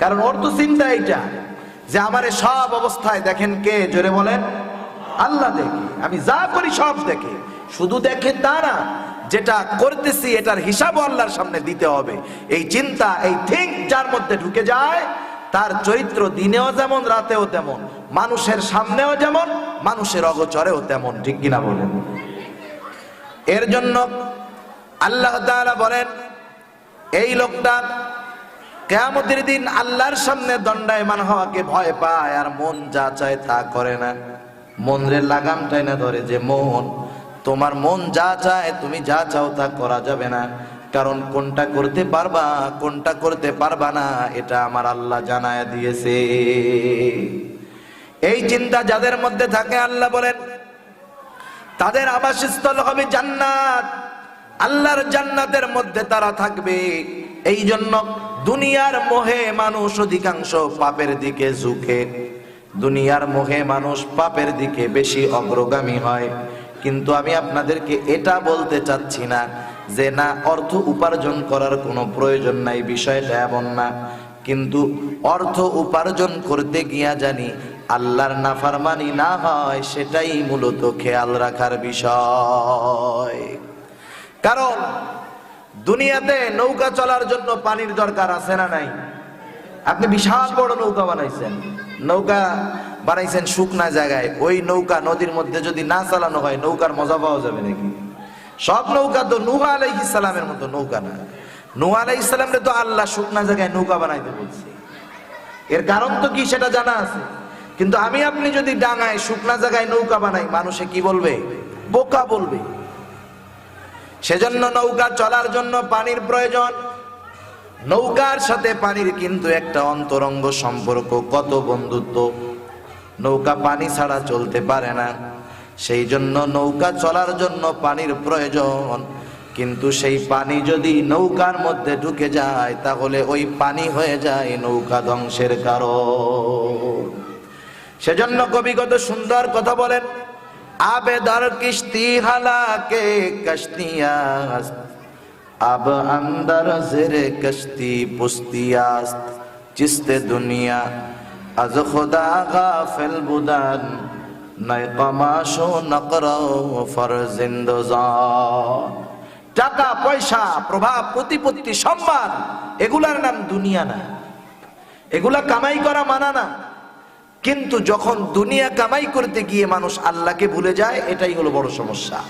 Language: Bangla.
কারণ ওর তো চিন্তা এইটা যে আমার সব অবস্থায় দেখেন কে? জোরে বলেন, আল্লাহ দেখে। আমি যা করি সব দেখে। শুধু দেখে তা না, যেটা করতেছি এটার হিসাব আল্লাহর সামনে দিতে হবে। এই চিন্তা, এই থিঙ্ক যার মধ্যে ঢুকে যায়, তার চরিত্র দিনেও যেমন, রাতেও তেমন, মানুষের সামনেও যেমন, মানুষের অগচরেও তেমন। ঠিক কিনা বলেন? এর জন্য আল্লাহ বলেন, এই লোকটা কেয়ামতের দিন আল্লাহর সামনে দণ্ডায়মান হওয়াকে ভয় পায় আর মন যা চায় তা করে না। মনের লাগামটাই না ধরে যে মন, তোমার মন যা চায়, তুমি যা চাও তা করা যাবে না। কারণ কোনটা করতে পারবা, কোনটা করতে পারবা না, এটা আমার আল্লাহ জানায় দিয়েছে। এই চিন্তা যাদের মধ্যে থাকে, আল্লাহ বলেন, তাদের আবাসস্থল হবে জান্নাত। আল্লাহর জান্নাতের মধ্যে তারা থাকবে। এই জন্য দুনিয়ার মোহে মানুষ অধিকাংশ পাপের দিকে ঝুঁকে। দুনিয়ার মোহে মানুষ পাপের দিকে বেশি অগ্রগামী হয়। কিন্তু আমি আপনাদেরকে এটা বলতে চাচ্ছি না যে না, অর্থ উপার্জন করার কোনো প্রয়োজন নাই, বিষয়টা এমন না। কিন্তু অর্থ উপার্জন করতে গিয়া জানি আল্লাহর নাফারমানি না হয়, সেটাই মূলত খেয়াল রাখার বিষয়। কারণ দুনিয়াতে নৌকা চলার জন্য পানির দরকার আছে না নাই? আপনি বিশাল বড় নৌকা বানাইছেন। নৌকা বানাইছেন শুকনা জায়গায়। ওই নৌকা নদীর মধ্যে যদি না চালানো হয়, নৌকার মজা পাওয়া যাবে নাকি? সব নৌকা তো নুহা আলাইহিস সালামের মতো নৌকা না। নুহা আলাইহিস সালামরে তো আল্লাহ শুকনা জায়গায় নৌকা বানাইতে বলছে। এর কারণ তো কি সেটা জানা আছে? কিন্তু আমি আপনি যদি ডাঙায় শুকনা জায়গায় নৌকা বানাই, মানুষে কি বলবে? বোকা বলবে। সেজন্য নৌকা চলার জন্য পানির প্রয়োজন। নৌকার সাথে পানির কিন্তু একটা অন্তরঙ্গ সম্পর্ক, কত বন্ধুত্ব। নৌকা পানি ছাড়া চলতে পারে না। সেই জন্য নৌকা চলার জন্য পানির প্রয়োজন। কিন্তু সেই পানি যদি নৌকার মধ্যে ঢুকে যায়, তাহলে ওই পানি হয়ে যায় নৌকা ধ্বংসের কারণ। সেজন্য কবি কত সুন্দর কথা বলেন আবেদার কিস্তি হালাকে কশতিয়া আব আন্দর জেরে কশতি পুস্তিয়াস্ত চিস্তে দুনিয়া, আজ খোদা গাফিল বুদান। নাই কমাশো নকর ফর টাকা, পয়সা, প্রভাব, প্রতিপত্তি, সম্মান, এগুলার নাম দুনিয়া না। এগুলা কামাই করা মানা না। কিন্তু যখন দুনিয়া কামাই করতে গিয়ে মানুষ আল্লাহকে ভুলে যায় এটাই হলো বড় সমস্যা।